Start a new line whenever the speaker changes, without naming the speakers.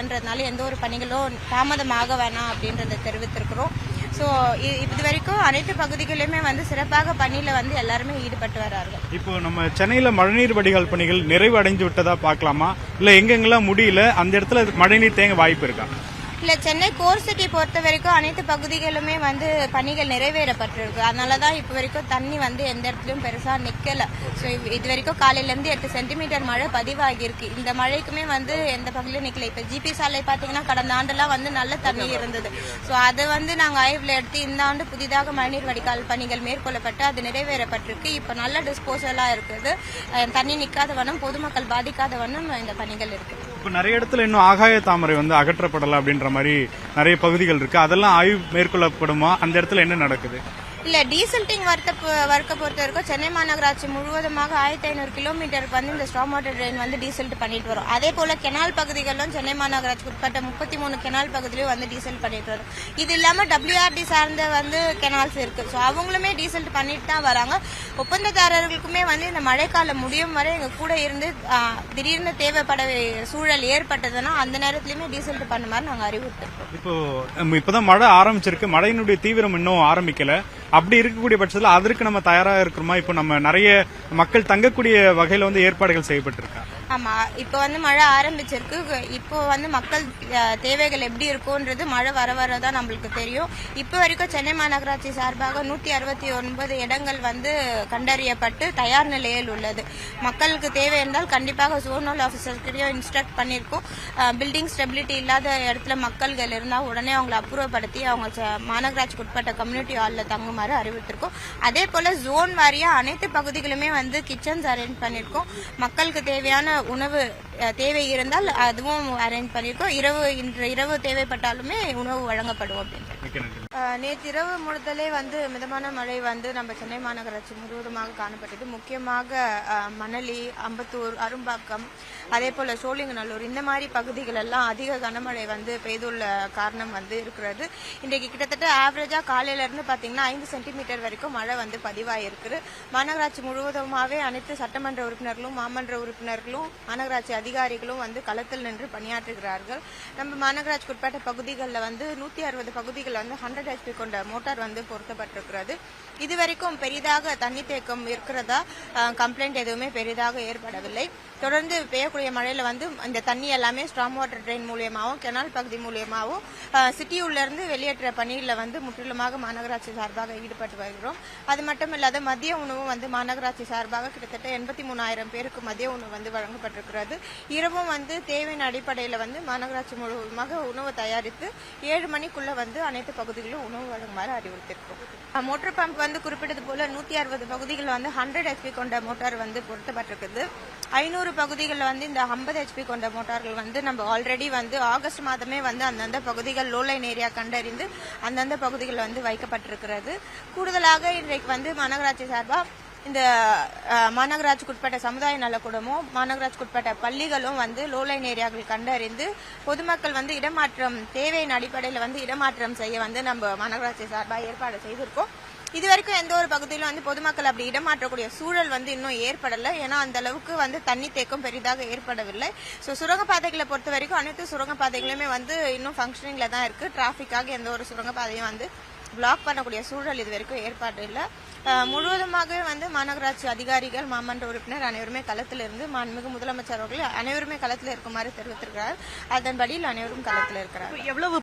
காலன்றதுனால எந்த ஒரு பணிகளும் தாமதமாக வேணாம் அப்படின்றத தெரிவித்திருக்கிறோம். ஸோ இது வரைக்கும் அனைத்து பகுதிகளிலுமே வந்து சிறப்பாக பணியில் வந்து எல்லாருமே ஈடுபட்டு வரார்கள்.
இப்போ நம்ம சென்னையில மழைநீர் வடிகால் பணிகள் நிறைவு அடைஞ்சு விட்டதா பார்க்கலாமா? இல்ல எங்கெங்கெல்லாம் முடியல அந்த இடத்துல மழைநீர் தேங்க வாய்ப்பு இருக்கா?
இல்லை சென்னை கோர் சிட்டி பொறுத்த வரைக்கும் அனைத்து பகுதிகளுமே வந்து பணிகள் நிறைவேறப்பட்டிருக்கு. அதனால தான் இப்போ வரைக்கும் தண்ணி வந்து எந்த இடத்துலையும் பெருசாக நிற்கலை ஸோ இது வரைக்கும் காலையிலேருந்து எட்டு சென்டிமீட்டர் மழை பதிவாகியிருக்கு. இந்த மழைக்குமே வந்து எந்த பகுதியிலும் நிற்கல இப்போ ஜிபி சாலை பார்த்தீங்கன்னா கடந்த ஆண்டெல்லாம் வந்து நல்ல தண்ணி இருந்தது. ஸோ அதை வந்து நாங்கள் ஆய்வில் எடுத்து இந்த ஆண்டு புதிதாக மழைநீர் வடிகால் பணிகள் மேற்கொள்ளப்பட்டு அது நிறைவேறப்பட்டிருக்கு. இப்போ நல்ல டிஸ்போசலாக இருக்குது. தண்ணி நிற்காத வண்ணம் பொதுமக்கள் பாதிக்காத வண்ணம் இந்த பணிகள் இருக்குது
இப்போ நிறைய இடத்துல இன்னும் ஆகாய தாமரை வந்து அகற்றப்படலை அப்படின்ற மாதிரி நிறைய பகுதிகள் இருக்கு. அதெல்லாம் ஆய்வு மேற்கொள்ளப்படுமா? அந்த இடத்துல என்ன நடக்குது?
இல்லை டீசல்டிங் வர்த்த வர்க்க பொறுத்த வரைக்கும் சென்னை மாநகராட்சி முழுவதுமாக ஆயிரத்தி ஐநூறு கிலோமீட்டருக்கு வந்து இந்த ஸ்டாம் வாட்டர் ட்ரெயின் வந்து டீசல்ட் பண்ணிட்டு வரும். அதே போல கெனால் பகுதிகளிலும் சென்னை மாநகராட்சிக்கு உட்பட்ட முப்பத்தி மூணு கெனால் பகுதியிலும் வந்து டீசல் பண்ணிட்டு வரும். இது இல்லாமல் டபிள்யூஆர்டி சார்ந்த வந்து கெனால்ஸ் இருக்கு. ஸோ அவங்களுமே டீசல்ட் பண்ணிட்டு தான் வராங்க. ஒப்பந்ததாரர்களுக்குமே வந்து இந்த மழைக்காலம் முடியும் வரை எங்க கூட இருந்து திடீர்னு தேவைப்பட சூழல் ஏற்பட்டதுன்னா அந்த நேரத்துலையுமே டீசல்ட் பண்ண மாதிரி நாங்க அறிவுறுத்திருக்கோம்.
இப்போ நம்ம இப்பதான் மழை ஆரம்பிச்சிருக்கு. மழையினுடைய தீவிரம் இன்னும் ஆரம்பிக்கல. அப்படி இருக்கக்கூடிய பட்சத்தில் அதற்கு நம்ம தயாராக இருக்கிறோமா? இப்போ நம்ம நிறைய மக்கள் தங்கக்கூடிய வகையில் வந்து ஏற்பாடுகள் செய்யப்பட்டிருக்கா?
ஆமாம் இப்போ வந்து மழை ஆரம்பிச்சிருக்கு. இப்போ வந்து மக்கள் தேவைகள் எப்படி இருக்கும்ன்றது மழை வர வர தான் நம்மளுக்கு தெரியும். இப்போ வரைக்கும் சென்னை மாநகராட்சி சார்பாக நூற்றி அறுபத்தி ஒன்பது இடங்கள் வந்து கண்டறியப்பட்டு தயார் நிலையில் உள்ளது. மக்களுக்கு தேவை இருந்தால் கண்டிப்பாக சோனல் ஆஃபீஸர்கிட்டயும் இன்ஸ்ட்ரக்ட் பண்ணியிருக்கோம் பில்டிங் ஸ்டெபிலிட்டி இல்லாத இடத்துல மக்கள்கள் இருந்தால் உடனே அவங்களை அப்புறப்படுத்தி அவங்க ச- மாநகராட்சிக்கு உட்பட்ட கம்யூனிட்டி ஹாலில் தங்குமாறு அறிவித்திருக்கோம் அதே போல் ஜோன் வாரியாக அனைத்து பகுதிகளுமே வந்து கிச்சன்ஸ் அரேஞ்ச் பண்ணியிருக்கோம் மக்களுக்கு தேவையான உணவு தேவை இருந்தால் அதுவும் அரேஞ்ச் பண்ணியிருக்கோம் இரவு இன்று இரவு தேவைப்பட்டாலுமே உணவு வழங்கப்படும் அப்படின்னு
மிக்க நன்றி
நேற்று இரவு முழுதலே வந்து மிதமான மழை வந்து நம்ம சென்னை மாநகராட்சி முழுவதுமாக காணப்பட்டது. முக்கியமாக மணலி அம்பத்தூர் அரும்பாக்கம் அதே போல சோழிங்கநல்லூர் இந்த மாதிரி பகுதிகள் எல்லாம் அதிக கனமழை வந்து பெய்துள்ள காரணம் வந்து இருக்கிறது. இன்றைக்கு கிட்டத்தட்ட ஆவரேஜா காலையில இருந்து பாத்தீங்கன்னா ஐந்து சென்டிமீட்டர் வரைக்கும் மழை வந்து பதிவாயிருக்கு மாநகராட்சி முழுவதுமாவே அனைத்து சட்டமன்ற உறுப்பினர்களும் மாமன்ற உறுப்பினர்களும் மாநகராட்சி அதிகாரிகளும் வந்து களத்தில் நின்று பணியாற்றுகிறார்கள். நம்ம மாநகராட்சிக்கு உட்பட்ட பகுதிகளில் வந்து நூத்தி அறுபது வந்து ஹண்ட்ரட் ஹெச்பி கொண்ட மோட்டார் வந்து பொருத்தப்பட்டிருக்கிறது. இதுவரைக்கும் பெரிதாக தண்ணி தேக்கம் இருக்கிறதா? கம்ப்ளைண்ட் எதுவுமே பெரிதாக ஏற்படவில்லை. தொடர்ந்து பெய்யக்கூடிய மழையில வந்து இந்த தண்ணி எல்லாமே ஸ்ட்ராங் வாட்டர் ட்ரெயின் மூலியமாகவும் கெனால் பகுதி மூலியமாகவும் சிட்டியுள்ள இருந்து வெளியேற்ற பணியில் வந்து முற்றிலுமாக மாநகராட்சி சார்பாக ஈடுபட்டு வருகிறோம். அது மட்டும் இல்லாத மதிய உணவு வந்து மாநகராட்சி சார்பாக கிட்டத்தட்ட எண்பத்தி மூணாயிரம் பேருக்கு மதிய உணவு வந்து வழங்கப்பட்டிருக்கிறது. இரவும் வந்து தேவையின் அடிப்படையில் வந்து மாநகராட்சி முழுவதுமாக உணவு தயாரித்து ஏழு மணிக்குள்ள வந்து அனைத்து பகுதிகளிலும் உணவு வழங்குமாறு அறிவுறுத்திருக்கோம் மோட்டர் பம்ப் வந்து குறிப்பிட்டது போல நூத்தி அறுபது பகுதிகளில் வந்து ஹண்ட்ரட் ஹெச்பி கொண்ட மோட்டார் வந்து பொருத்தப்பட்டிருக்குது. ஐநூறு பகுதிகளில் வந்து இந்த ஐம்பது ஹெச்பி கொண்ட மோட்டார்கள் வந்து நம்ம ஆல்ரெடி வந்து ஆகஸ்ட் மாதமே வந்து அந்தந்த பகுதிகள் லோலைன் ஏரியா கண்டறிந்து அந்தந்த பகுதிகளில் வந்து வைக்கப்பட்டிருக்கிறது. கூடுதலாக இன்றைக்கு வந்து மாநகராட்சி சார்பாக இந்த அஹ், மாநகராட்சிக்கு உட்பட்ட சமுதாய நலக்கூடமும் மாநகராட்சிக்கு உட்பட்ட பள்ளிகளும் வந்து லோலைன் ஏரியாக்கள் கண்டறிந்து பொதுமக்கள் வந்து இடமாற்றம் தேவையின் அடிப்படையில் வந்து இடமாற்றம் செய்ய வந்து நம்ம மாநகராட்சி சார்பாக ஏற்பாடு செய்திருக்கோம். இது வரைக்கும் எந்த ஒரு பகுதியிலும் வந்து பொதுமக்கள் அப்படி இடமாற்றக்கூடிய சூழல் வந்து இன்னும் ஏற்படலை. ஏன்னா அந்த அளவுக்கு வந்து தண்ணி தேக்கம் பெரிதாக ஏற்படவில்லை. ஸோ சுரங்கப்பாதைகளை பொறுத்த வரைக்கும் அனைத்து சுரங்கப்பாதைகளுமே வந்து இன்னும் ஃபங்க்ஷனிங்கில் தான் இருக்கு. டிராஃபிக்காக எந்த ஒரு சுரங்கப்பாதையும் வந்து பிளாக் பண்ணக்கூடிய சூழல் இது வரைக்கும் ஏற்பாடு இல்லை. முழுவதுமாகவே வந்து மாநகராட்சி அதிகாரிகள் மாமன்ற உறுப்பினர் அனைவருமே களத்தில் இருந்து மாண்புமிகு முதலமைச்சர் அவர்கள் அனைவருமே களத்தில் இருக்குமாறு தெரிவித்திருக்கிறார். அதன்படியில் அனைவரும் களத்தில் இருக்கிறார்
எவ்வளவு